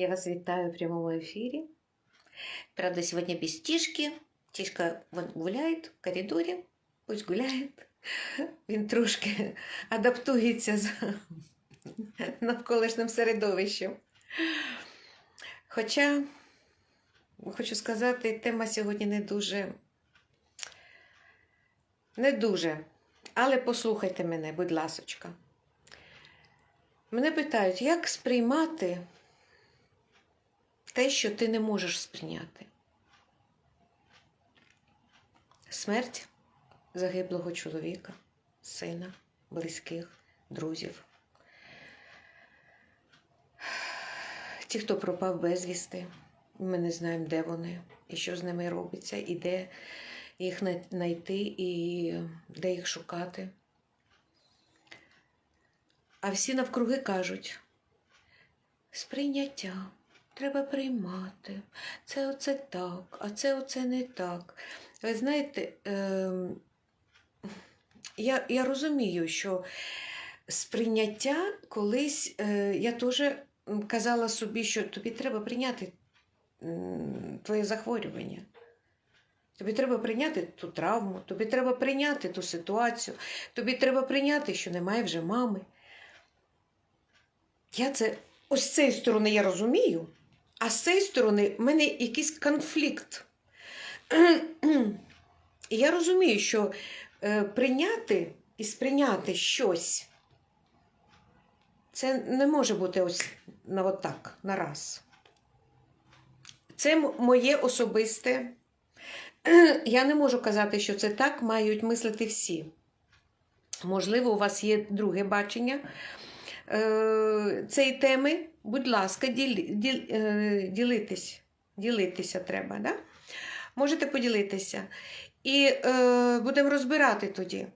Я вас вітаю в прямому ефірі. Правда, сегодня без Тишки. Тишка вон гуляет в коридорі. Пусть гуляет. Він трошки адаптується з навколишнім середовищем. Хоча, хочу сказати, тема сьогодні не дуже. Не дуже. Але послухайте мене, будь ласочка. Мене питають, як сприймати те, що ти не можеш сприйняти. Смерть загиблого чоловіка, сина, близьких, друзів. Ті, хто пропав безвісти, ми не знаємо, де вони, і що з ними робиться, і де їх знайти, і де їх шукати. А всі навкруги кажуть: сприйняття треба приймати. Це оце так, а це оце не так. Ви знаєте, е, я, я розумію, що сприйняття колись е, я теж казала собі, що тобі треба прийняти твоє захворювання. Тобі треба прийняти ту травму, тобі треба прийняти ту ситуацію, тобі треба прийняти, що немає вже мами. Я це ось з цієї сторони я розумію, а з цієї сторони в мене якийсь конфлікт. І я розумію, що е, прийняти і сприйняти щось це не може бути ось на отак, на раз. Це моє особисте. Я не можу казати, що це так мають мислити всі. Можливо, у вас є друге бачення е, цієї теми. Будь ласка, ділі, діл, е, ділитись. Ділитися треба, да? Можете поділитися. І е, будемо розбирати тоді.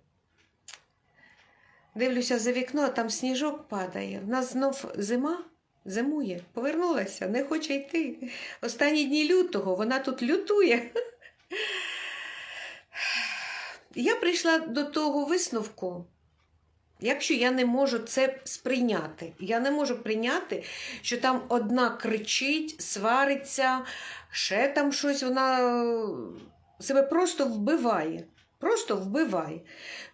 Дивлюся за вікно, а там сніжок падає. В нас знов зима зимує. Повернулася, не хоче йти. Останні дні лютого вона тут лютує. Я прийшла до того висновку, якщо я не можу це сприйняти, я не можу прийняти, що там одна кричить, свариться, ще там щось вона е, себе просто вбиває. Просто вбиває.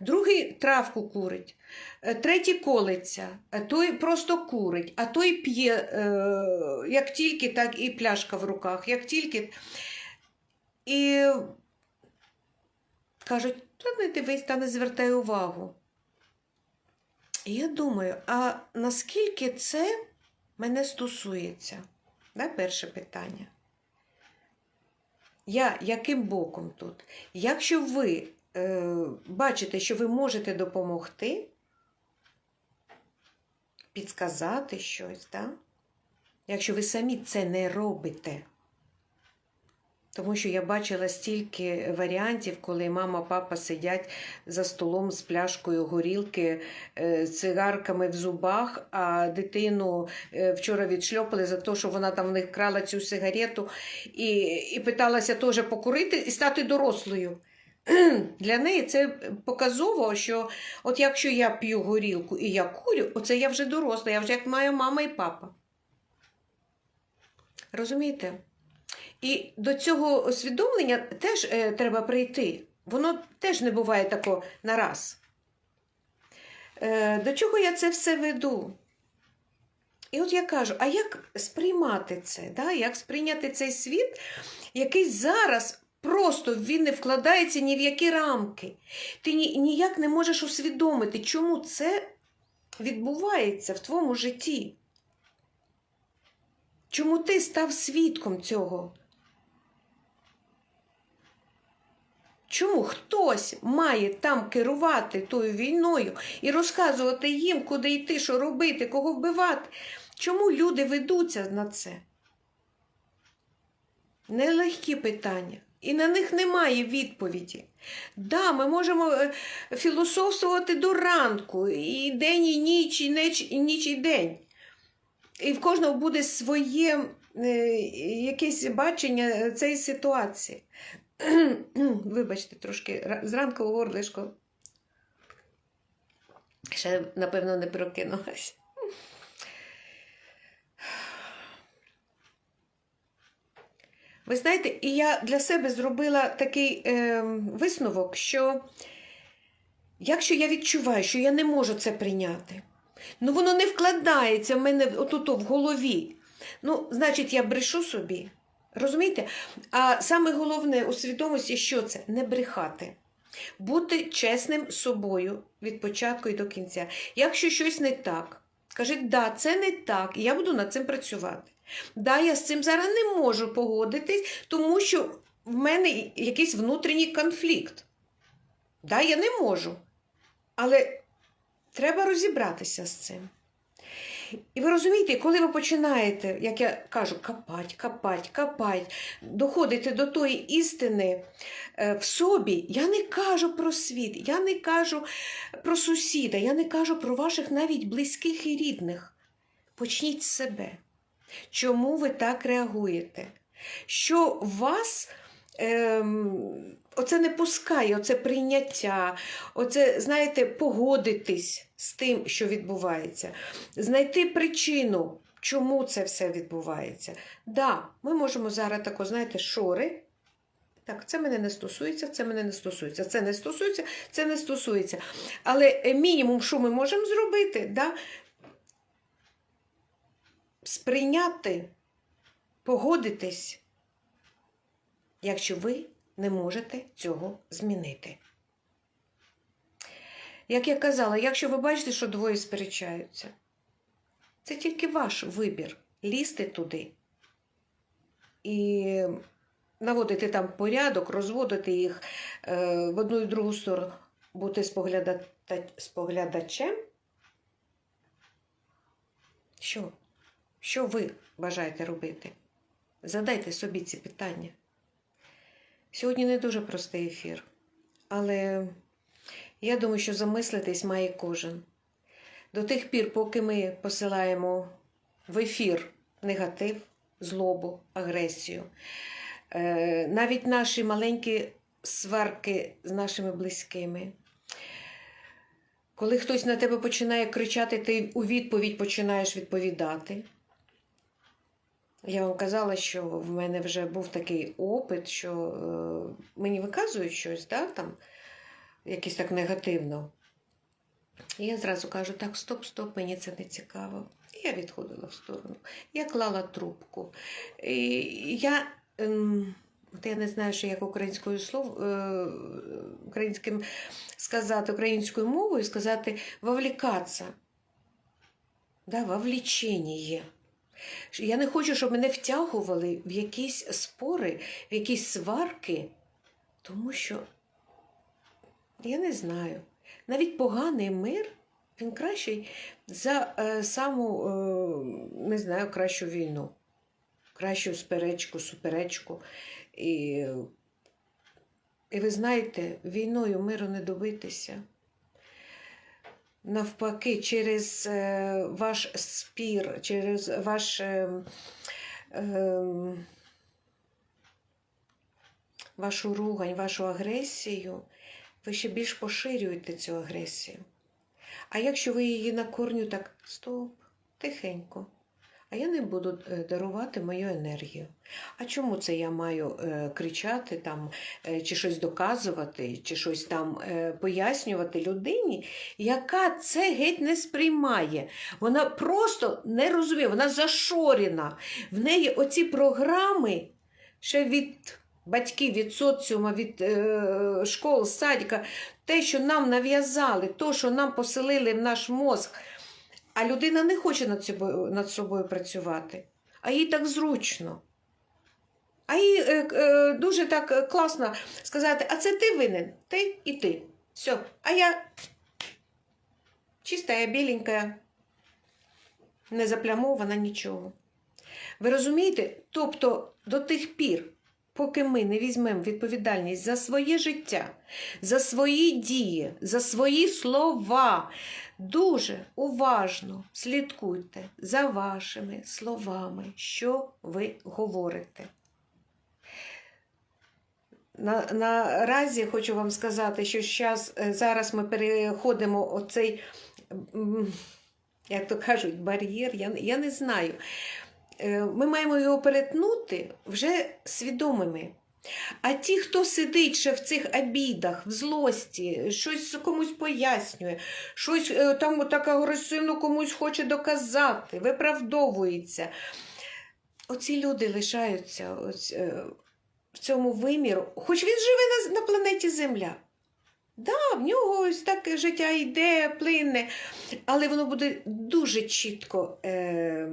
Другий травку курить, е, третій колиться, той просто курить, а той п'є е, як тільки, так і пляшка в руках, як тільки. І кажуть, та не дивись, та не звертай увагу. Я думаю, а наскільки це мене стосується? Да, перше питання. Я яким боком тут? Якщо ви е, бачите, що ви можете допомогти, підсказати щось, да? якщо ви самі це не робите. Тому що я бачила стільки варіантів, коли мама, папа сидять за столом з пляшкою горілки, е, цигарками в зубах, а дитину е, вчора відшльопали за те, що вона там в них крала цю сигарету і, і питалася теж покурити і стати дорослою. Для неї це показово, що от якщо я п'ю горілку і я курю, оце я вже доросла, я вже як маю мама і папа. Розумієте? І до цього усвідомлення теж е, треба прийти. Воно теж не буває тако на раз. Е, до чого я це все веду? І от я кажу: а як сприймати це? Да? Як сприйняти цей світ, який зараз просто він не вкладається ні в які рамки. Ти ні, ніяк не можеш усвідомити, чому це відбувається в твоєму житті. Чому ти став свідком цього? Чому хтось має там керувати тою війною і розказувати їм, куди йти, що робити, кого вбивати? Чому люди ведуться на це? Нелегкі питання. І на них немає відповіді. Да, ми можемо е, філософствувати до ранку, і день, і ніч, і ніч, і ніч, і день. І в кожного буде своє е, якесь бачення цієї ситуації. Вибачте, трошки зранку горлишко. Ще, напевно, не прокинулася. Ви знаєте, і я для себе зробила такий е, висновок, що якщо я відчуваю, що я не можу це прийняти, ну воно не вкладається в мене отут в голові. Ну, значить, я брешу собі. Розумієте? А саме головне у свідомості, що це? Не брехати. Бути чесним собою від початку і до кінця. Якщо щось не так, скажіть, да, це не так, і я буду над цим працювати. Да, я з цим зараз не можу погодитись, тому що в мене якийсь внутрішній конфлікт. Да, я не можу. Але треба розібратися з цим. І ви розумієте, коли ви починаєте, як я кажу, копать, копать, копать, доходите до тої істини е, в собі, я не кажу про світ, я не кажу про сусіда, я не кажу про ваших навіть близьких і рідних. Почніть з себе. Чому ви так реагуєте? Що вас ем, оце не пускає, оце прийняття, оце, знаєте, погодитись з тим, що відбувається, знайти причину, чому це все відбувається. Да, ми можемо зараз тако, знаєте, шори. Так, це мене не стосується, це мене не стосується, це не стосується, це не стосується. Але е, мінімум, що ми можемо зробити, да, сприйняти, погодитись, якщо ви не можете цього змінити. Як я казала, якщо ви бачите, що двоє сперечаються, це тільки ваш вибір лізти туди і наводити там порядок, розводити їх е, в одну і другу сторону, бути спогляда... споглядачем. Що? Що ви бажаєте робити? Задайте собі ці питання. Сьогодні не дуже простий ефір, але я думаю, що замислитись має кожен. До тих пір, поки ми посилаємо в ефір негатив, злобу, агресію, е, навіть наші маленькі сварки з нашими близькими. Коли хтось на тебе починає кричати, ти у відповідь починаєш відповідати. Я вам казала, що в мене вже був такий опит, що е, мені виказують щось, да, там, якось так негативно. І я зразу кажу: так, стоп, стоп, мені це не цікаво. І я відходила в сторону. Я клала трубку. І я, ем, от я не знаю, що як українською слов, е, українським сказати, українською мовою сказати вовлікатися. Да, вовлічення. Я не хочу, щоб мене втягували в якісь спори, в якісь сварки, тому що я не знаю. Навіть поганий мир, він кращий за е, саму, е, не знаю, кращу війну, кращу сперечку, суперечку. І, і ви знаєте, війною миру не добитися. Навпаки, через е, ваш спір, через ваш, е, е, вашу ругань, вашу агресію, ви ще більш поширюєте цю агресію. А якщо ви її на корню так стоп, тихенько, а я не буду е, дарувати мою енергію. А чому це я маю е, кричати там, е, чи щось доказувати, чи щось там пояснювати людині, яка це геть не сприймає? Вона просто не розуміє, вона зашорена. В неї оці програми ще від батьків, від соціума, від е, школ, садика, те, що нам нав'язали, то, що нам поселили в наш мозг. А людина не хоче над собою, над собою працювати, а їй так зручно. А їй е, е, дуже так класно сказати, а це ти винен, ти і ти. Все. А я чиста, біленька, не заплямована нічого. Ви розумієте? Тобто до тих пір, поки ми не візьмемо відповідальність за своє життя, за свої дії, за свої слова, дуже уважно слідкуйте за вашими словами, що ви говорите. На, наразі хочу вам сказати, що щас, е, зараз ми переходимо оцей, як то кажуть, бар'єр, я, я не знаю. Е, ми маємо його перетнути вже свідомими. А ті, хто сидить ще в цих обідах, в злості, щось комусь пояснює, щось е, там так агресивно комусь хоче доказати, виправдовується. Оці люди лишаються ось, е, в цьому виміру, хоч він живе на, на планеті Земля. Да, в нього ось так життя йде, плине, але воно буде дуже чітко е,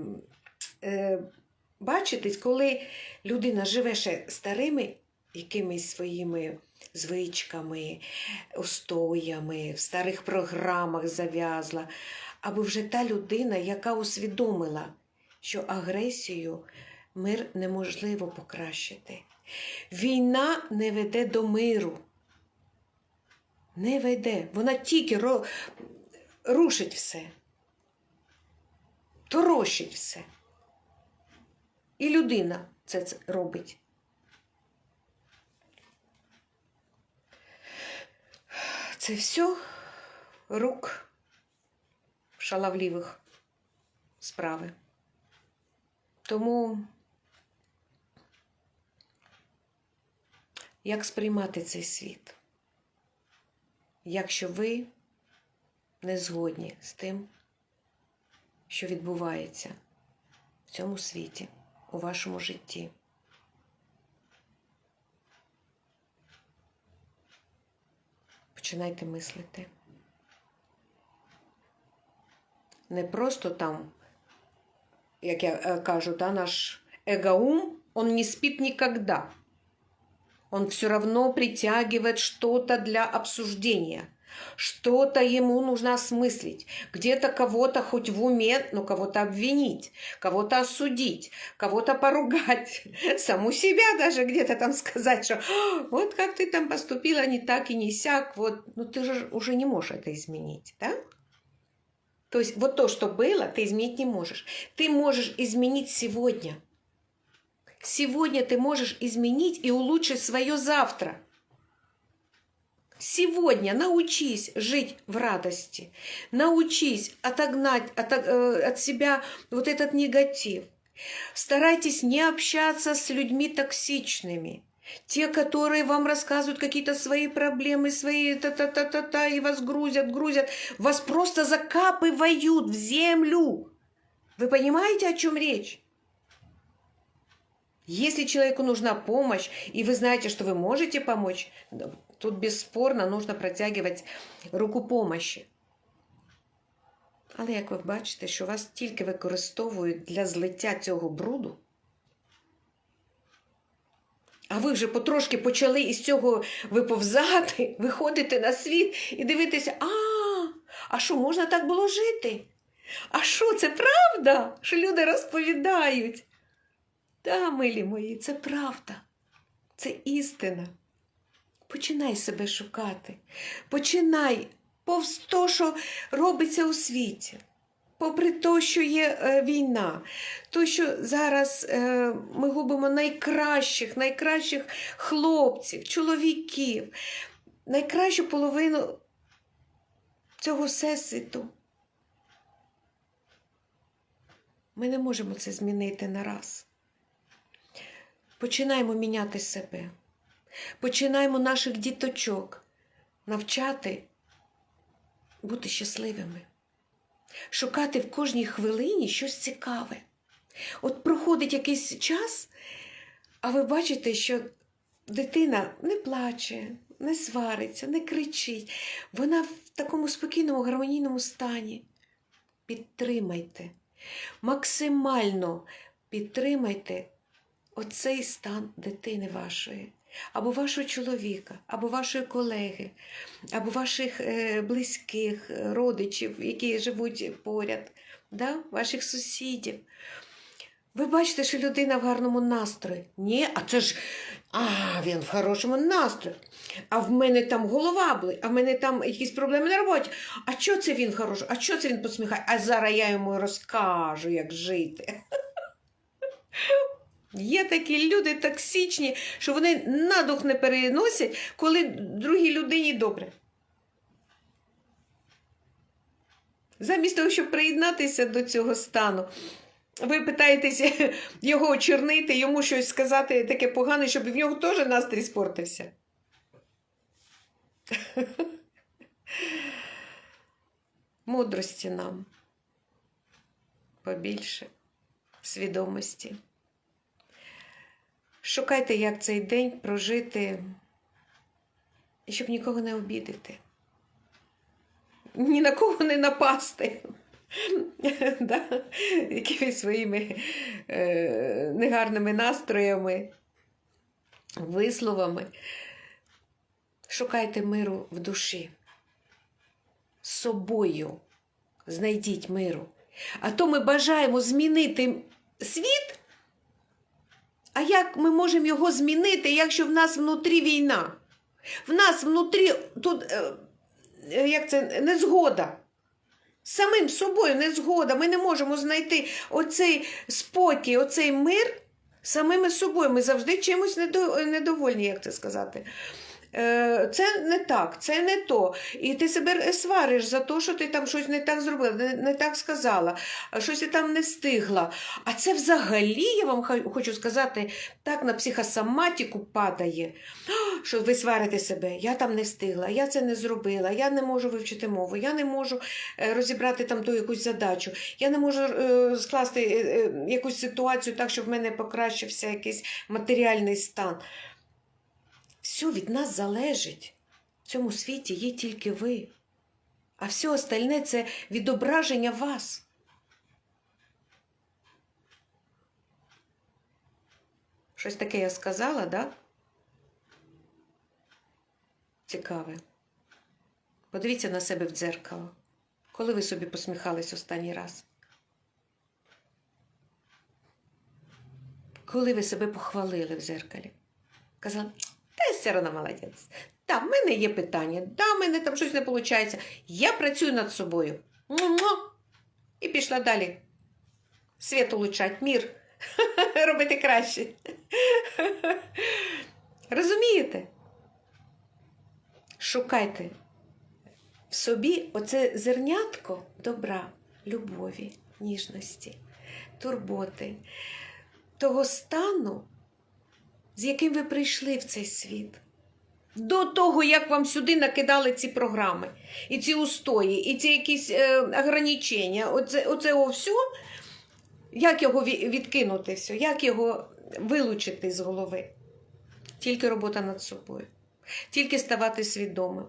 бачитись, коли людина живе ще старими якимись своїми звичками, устоями, в старих програмах зав'язла, або вже та людина, яка усвідомила, що агресію мир неможливо покращити. Війна не веде до миру. Не веде. Вона тільки рушить все, торощить все. І людина це, робить. Це все рук шаловливих справи. Тому як сприймати цей світ? Якщо ви не згодні з тим, що відбувається в цьому світі, у вашому житті. Починайте мислити. Не просто там, як я кажу, да, наш эгоум, он не спит никогда. Он все равно притягивает что-то для обсуждения. Что-то ему нужно осмыслить. Где-то кого-то хоть в уме, но кого-то обвинить, кого-то осудить, кого-то поругать, саму себя даже где-то там сказать, что «А, вот как ты там поступила не так и не сяк, вот, ну ты же уже не можешь это изменить, да? То есть вот то, что было, ты изменить не можешь. Ты можешь изменить сегодня. Сегодня ты можешь изменить и улучшить свое завтра. Сегодня научись жить в радости. Научись отогнать от, э, от себя вот этот негатив. Старайтесь не общаться с людьми токсичными. Те, которые вам рассказывают какие-то свои проблемы, свои та-та-та-та-та, и вас грузят, грузят, вас просто закапывают в землю. Вы понимаете, о чем речь? Если человеку нужна помощь, и вы знаете, что вы можете помочь, тут бесспорно нужно протягивать руку помощі. Але як ви бачите, що вас тільки використовують для злиття цього бруду, а ви вже потрошки почали із цього виповзати, виходити на світ і дивитися, а, а що можна так було жити? А що це правда, що люди розповідають? Та, милі мої, це правда, це істина. Починай себе шукати. Починай повз то, що робиться у світі. Попри те, що є е, війна, то, що зараз е, ми губимо найкращих, найкращих хлопців, чоловіків, найкращу половину цього всесвіту. Ми не можемо це змінити нараз. Починаємо міняти себе. Починаємо наших діточок навчати бути щасливими, шукати в кожній хвилині щось цікаве. От проходить якийсь час, а ви бачите, що дитина не плаче, не свариться, не кричить. Вона в такому спокійному, гармонійному стані. Підтримайте, максимально підтримайте оцей стан дитини вашої, або вашого чоловіка, або вашої колеги, або ваших е, близьких е, родичів, які живуть поряд, да? ваших сусідів. Ви бачите, що людина в гарному настрої. Ні, а це ж а, він в хорошому настрої. А в мене там голова болить, а в мене там якісь проблеми на роботі. А що це він хороший? А що це він посміхає? А зараз я йому розкажу, як жити. Є такі люди токсичні, що вони на дух не переносять, коли другій людині добре. Замість того, щоб приєднатися до цього стану, ви питаєтеся його очернити, йому щось сказати таке погане, щоб в нього теж настрій спортився. Мудрості нам побільше свідомості. Шукайте, як цей день прожити, щоб нікого не обідати, ні на кого не напасти. да? Якимись своїми е, негарними настроями, висловами. Шукайте миру в душі. Собою знайдіть миру. А то ми бажаємо змінити світ. А як ми можемо його змінити, якщо в нас внутрі війна? В нас внутрі тут, е, е, як це, незгода. Самим собою незгода. Ми не можемо знайти оцей спокій, оцей мир самими собою. Ми завжди чимось недо- недовольні, як це сказати. Е, Це не так, це не то. І ти себе свариш за те, що ти там щось не так зробила, не, так сказала, щось ти там не встигла. А це взагалі, я вам хочу сказати, так на психосоматику падає, що ви сварите себе. Я там не встигла, я це не зробила, я не можу вивчити мову, я не можу е, розібрати там ту якусь задачу, я не можу е, скласти е, е, якусь ситуацію так, щоб в мене покращився якийсь матеріальний стан. Все від нас залежить. В цьому світі є тільки ви. А все остальне це відображення вас. Щось таке я сказала, да? Цікаве. Подивіться на себе в дзеркало. Коли ви собі посміхались останній раз? Коли ви себе похвалили в дзеркалі? Казали, я все одно молодець. Та, в мене є питання, да, в мене там щось не виходить. Я працюю над собою. Му-му. І пішла далі. Світ улучшать, мір. Робити краще. Розумієте? Шукайте в собі оце зернятко добра, любові, ніжності, турботи, того стану, з яким ви прийшли в цей світ. До того, як вам сюди накидали ці програми, і ці устої, і ці якісь е, ограничення, оце, оце все, як його відкинути все, як його вилучити з голови? Тільки робота над собою, тільки ставати свідомим,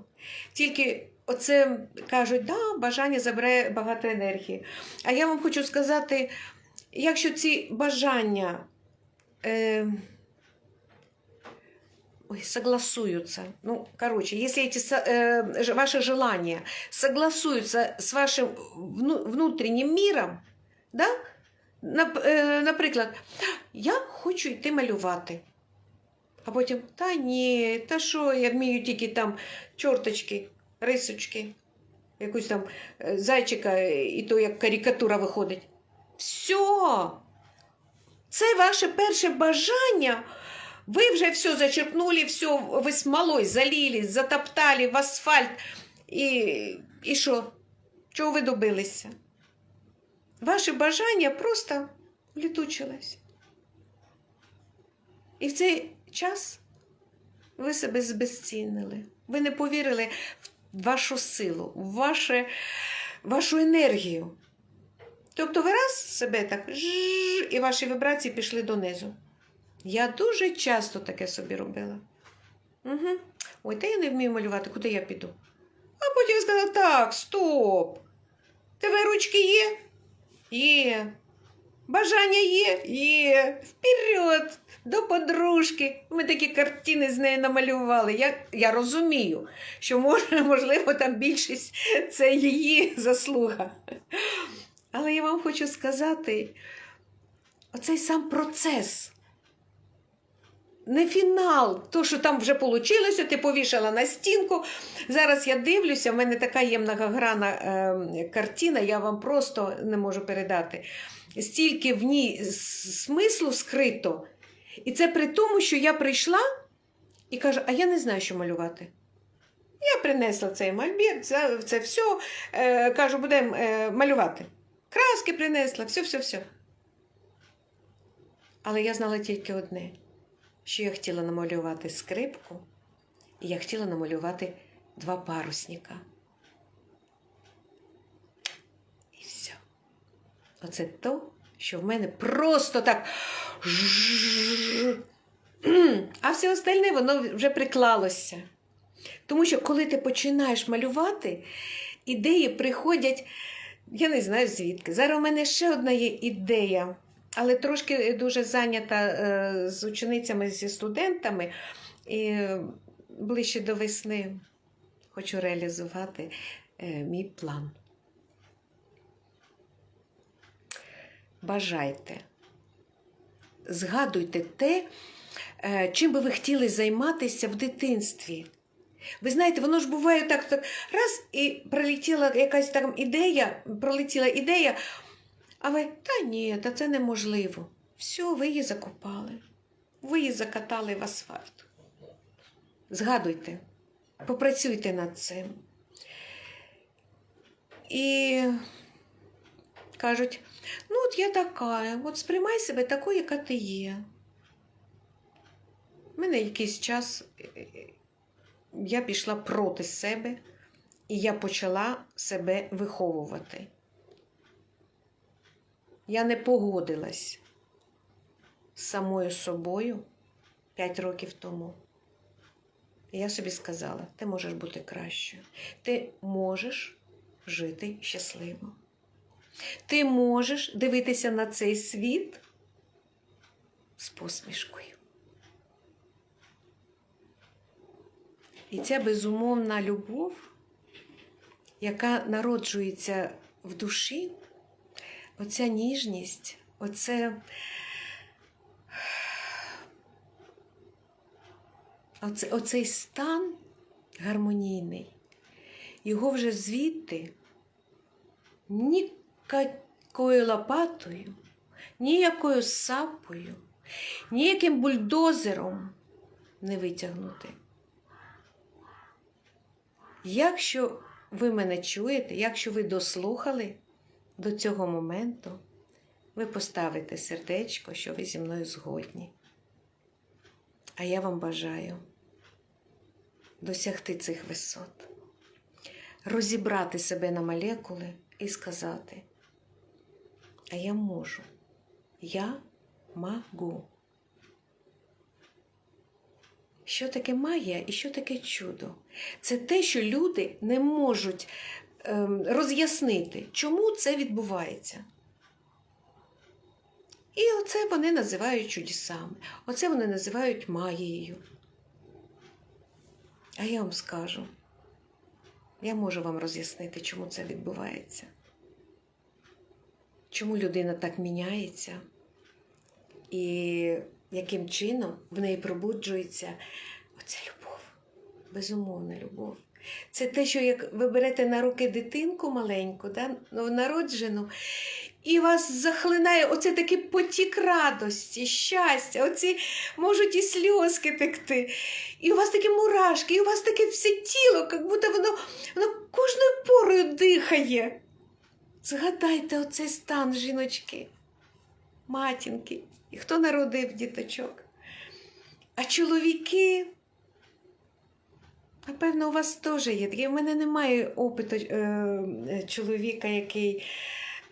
тільки оце кажуть, да, бажання забере багато енергії. А я вам хочу сказати, якщо ці бажання. Е, ой, согласуются. Ну, короче, если эти э, ваши желания согласуются с вашим вну- внутреннім міром, да? Е, наприклад, я хочу йти малювати. А потім, та ні, та що, я вмію тільки там чорточки, рисочки, якусь там е, зайчика, і то як карикатура виходить. Все. Це ваше перше бажання. Вы вже все зачерпнули, все, вы смолой залили, затоптали в асфальт. І, і що? Чого ви добилися? Ваше бажання просто літучилось. І в цей час ви себе збезцінили. Ви не повірили в вашу силу, в ваше, вашу енергію. Тобто ви раз себе так і ваші вібрації пішли донизу. Я дуже часто таке собі робила. Угу. Ой, та я не вмію малювати, куди я піду? А потім сказала: так, стоп. Тебе ручки є? Є. Бажання є? Є. Вперед, до подружки. Ми такі картини з нею намалювали. Я, я розумію, що може, можливо, там більшість це її заслуга. Але я вам хочу сказати, оцей сам процес. Не фінал, то, що там вже вийшло, ти повішала на стінку. Зараз я дивлюся, в мене така є многогранна е, картина, я вам просто не можу передати. Стільки в ній смислу скрито. І це при тому, що я прийшла і кажу, а я не знаю, що малювати. Я принесла цей мольбір, це, це все. Е, кажу, будемо е, малювати. Краски принесла, все, все, все. Але я знала тільки одне, що я хотіла намалювати скрипку, і я хотіла намалювати два парусника. І все. Оце то, що в мене просто так. А все остальне воно вже приклалося. Тому що коли ти починаєш малювати, ідеї приходять, я не знаю звідки. Зараз у мене ще одна є ідея, але трошки дуже зайнята е, з ученицями, зі студентами. І ближче до весни хочу реалізувати е, мій план. Бажайте, згадуйте те, е, чим би ви хотіли займатися в дитинстві. Ви знаєте, воно ж буває так, так раз і пролетіла якась там ідея, пролетіла ідея, а ви, та ні, та це неможливо. Все, ви її закопали, ви її закатали в асфальт. Згадуйте, попрацюйте над цим. І кажуть, ну от я така, от сприймай себе такою, яка ти є. У мене якийсь час я пішла проти себе, і я почала себе виховувати. Я не погодилась з самою собою 5 років тому. І я собі сказала: ти можеш бути кращою, ти можеш жити щасливо. Ти можеш дивитися на цей світ з посмішкою. І ця безумовна любов, яка народжується в душі, оця ніжність, оце, оце, оцей стан гармонійний, його вже звідти ніякою лопатою, ніякою сапою, ніяким бульдозером не витягнути. Якщо ви мене чуєте, якщо ви дослухали до цього моменту, ви поставите сердечко, що ви зі мною згодні. А я вам бажаю досягти цих висот, розібрати себе на молекули і сказати, а я можу, я могу. Що таке магія і що таке чудо? Це те, що люди не можуть роз'яснити, чому це відбувається. І оце вони називають чудесами, оце вони називають магією. А я вам скажу, я можу вам роз'яснити, чому це відбувається. Чому людина так міняється? І яким чином в неї пробуджується оця любов, безумовна любов. Це те, що як ви берете на руки дитинку маленьку, да, новонароджену, і вас захлинає оце такий потік радості, щастя, оці можуть і сльозки текти. І у вас такі мурашки, і у вас таке все тіло, як будто воно, воно кожною порою дихає. Згадайте оцей стан жіночки, матінки. І хто народив діточок? А чоловіки, напевно, у вас теж є. У мене немає опиту е, чоловіка, який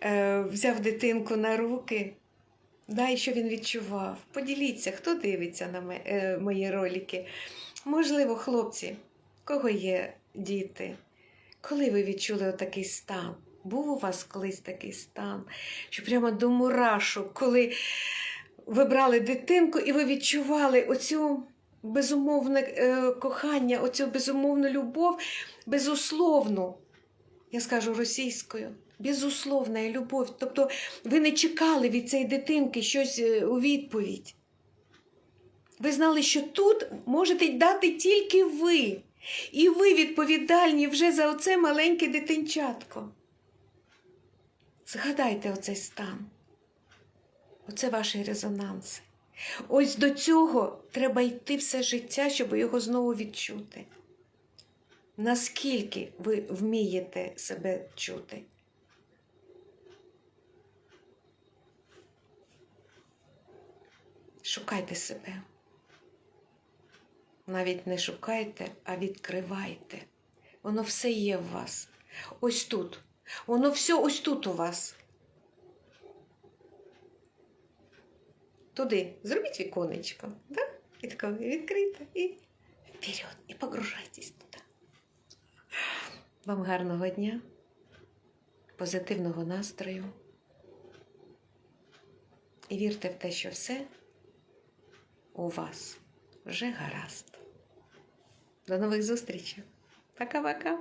е, взяв дитинку на руки. Да, і що він відчував. Поділіться, хто дивиться на ме, е, мої ролики. Можливо, хлопці, кого є діти, коли ви відчули отакий стан? Був у вас колись такий стан, що прямо до мурашок, коли ви брали дитинку і ви відчували оцю безумовне е, кохання, оцю безумовну любов, безусловну, я скажу російською, безусловна любов. Тобто ви не чекали від цієї дитинки щось е, у відповідь. Ви знали, що тут можете дати тільки ви. І ви відповідальні вже за оце маленьке дитинчатко. Згадайте оцей стан. Оце ваші резонанси. Ось до цього треба йти все життя, щоб його знову відчути. Наскільки ви вмієте себе чути? Шукайте себе. Навіть не шукайте, а відкривайте. Воно все є в вас. Ось тут. Воно все ось тут у вас. Туди. Зробіть віконечко. Да? І тако відкрите. І вперед. І погружайтесь туди. Вам гарного дня, позитивного настрою. І вірте в те, що все у вас вже гаразд. До нових зустрічей. Пока-пока.